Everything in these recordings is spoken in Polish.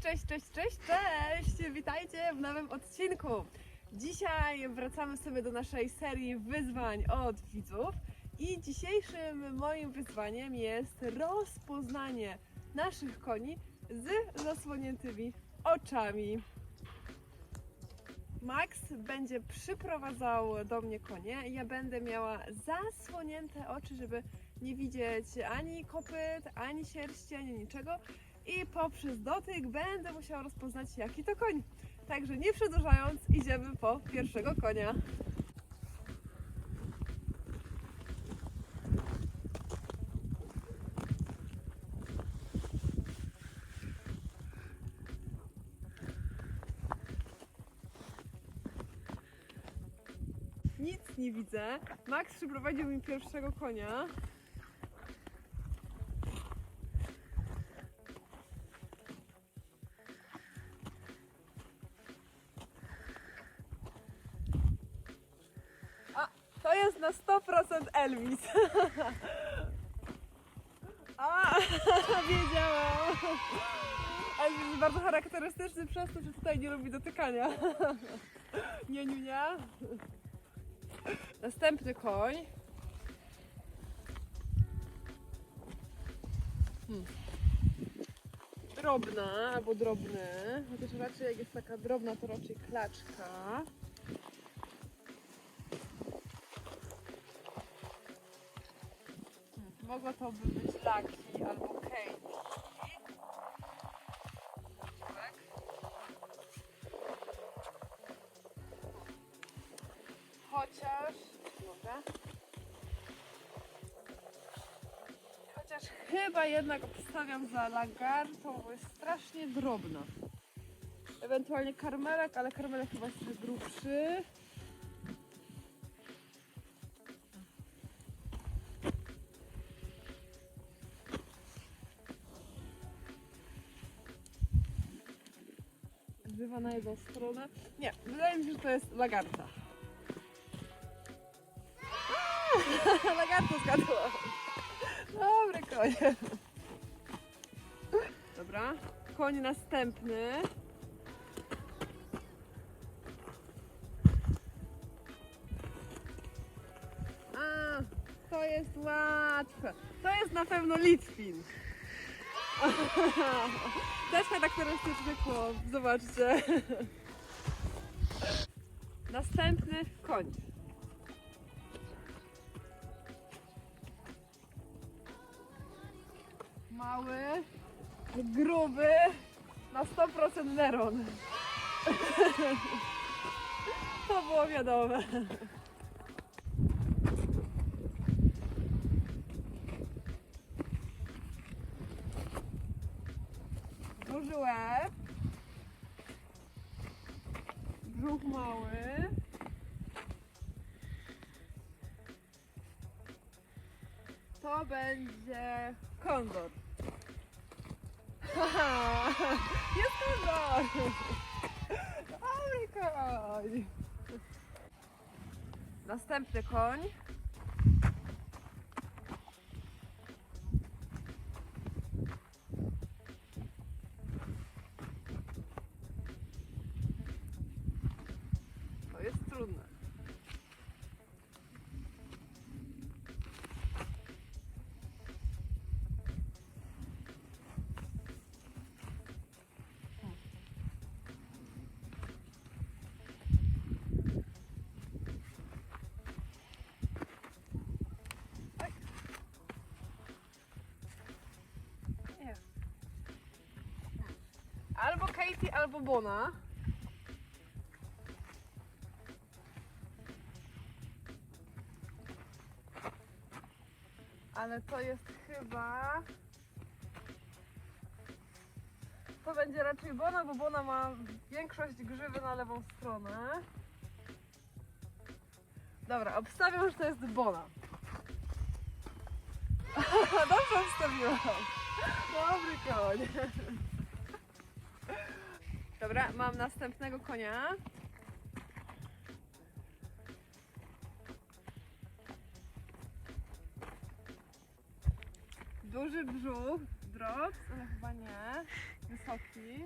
Cześć, cześć, cześć, cześć, cześć! Witajcie w nowym odcinku. Dzisiaj wracamy sobie do naszej serii wyzwań od widzów i dzisiejszym moim wyzwaniem jest rozpoznanie naszych koni z zasłoniętymi oczami. Max będzie przyprowadzał do mnie konie. Ja będę miała zasłonięte oczy, żeby nie widzieć ani kopyt, ani sierści, ani niczego. I poprzez dotyk będę musiała rozpoznać, jaki to koń. Także nie przedłużając, idziemy po pierwszego konia. Nic nie widzę. Max przyprowadził mi pierwszego konia. To jest na 100% Elvis. A, wiedziałam. Elvis jest bardzo charakterystyczny przez to, że tutaj nie lubi dotykania. Nie, nie, nie. Następny koń. Hmm. Drobna albo drobny. Chociaż raczej jak jest taka drobna, to raczej klaczka. Mogła to by być Lucky albo Katie. Chociaż. Chociaż chyba jednak obstawiam za lagartą, bo jest strasznie drobna. Ewentualnie karmelek, ale karmelek chyba jest grubszy. Grzywa na jedną stronę. Nie, wydaje mi się, że to jest lagarta. Lagarto zgadła. Dobry koń. Dobra, koń następny. A, to jest łatwe. To jest na pewno Litwin. Też charakterystyczny chłop, zobaczcie. Następny koń. Mały, gruby, na 100% Neron. To było wiadome. Duży łeb. Brzuch mały. To będzie kondor. Haha, Jest kondor! Dobry koń! Następny koń. Katie, albo Bona. Ale to jest chyba... To będzie raczej Bona, bo Bona ma większość grzywy na lewą stronę. Dobra, obstawiam, że to jest Bona. Dobrze obstawiłam. Dobry koń. Dobra, mam następnego konia. Duży brzuch, drops, ale chyba nie. wysoki.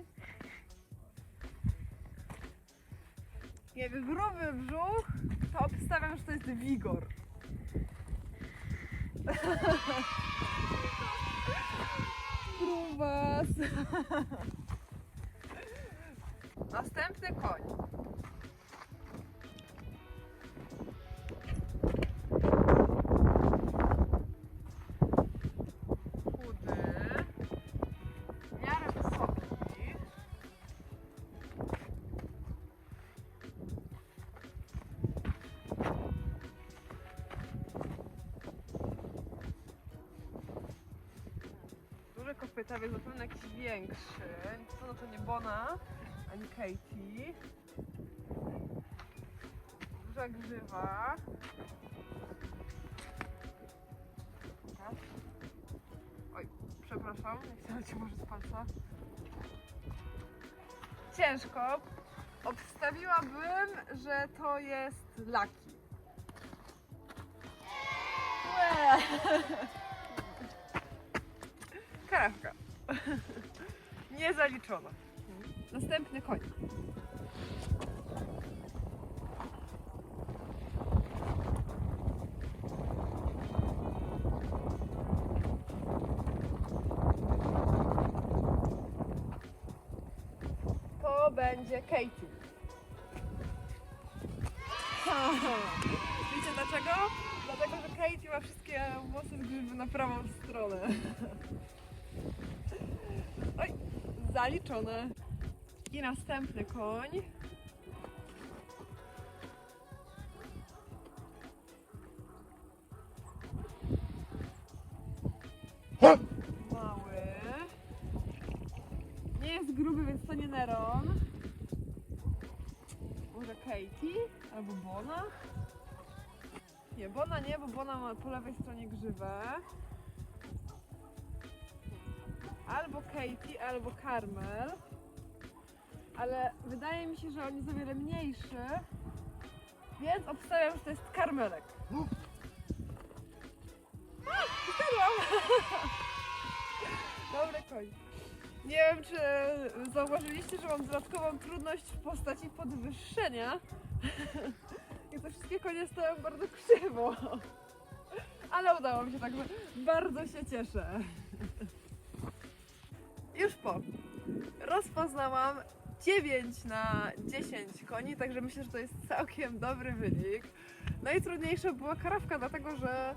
Jak gruby brzuch, to obstawiam, że to jest wigor. Grubas. Następny koń. Kopyta, więc na pewno jakiś większy. No to nie Bona, ani Katie. Duża grzywa. Pokaż. Oj, przepraszam, nie chciałam cię może z palca. Ciężko. Obstawiłabym, że to jest laki. Karawka. Nie zaliczono. Następny koń. To będzie Katie. Wiecie dlaczego? Dlatego, że Katie ma wszystkie włosy z na prawą stronę. Oj, zaliczone. I następny koń. Mały. Nie jest gruby, więc to nie Neron. Może Katie? Albo Bona? Nie, Bona nie, bo Bona ma po lewej stronie grzywę. Albo Katie, albo Carmel. Ale wydaje mi się, że on jest o wiele mniejszy. Więc obstawiam, że to jest Karmelek. A, Zgadłam! Dobry koń. Nie wiem, czy zauważyliście, że mam dodatkową trudność w postaci podwyższenia. I te wszystkie konie stoją bardzo krzywo. Ale udało mi się, także bardzo się cieszę. Już po. Rozpoznałam 9 na 10 koni, także myślę, że to jest całkiem dobry wynik. Najtrudniejsza była karawka, dlatego że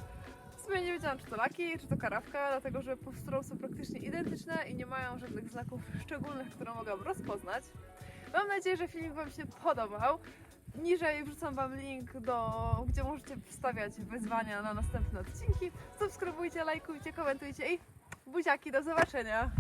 w sumie nie wiedziałam, czy to laki, czy to karawka, dlatego że po są praktycznie identyczne i nie mają żadnych znaków szczególnych, które mogłam rozpoznać. Mam nadzieję, że filmik Wam się podobał. Niżej wrzucam Wam link, do, gdzie możecie wstawiać wyzwania na następne odcinki. Subskrybujcie, lajkujcie, komentujcie i buziaki, do zobaczenia!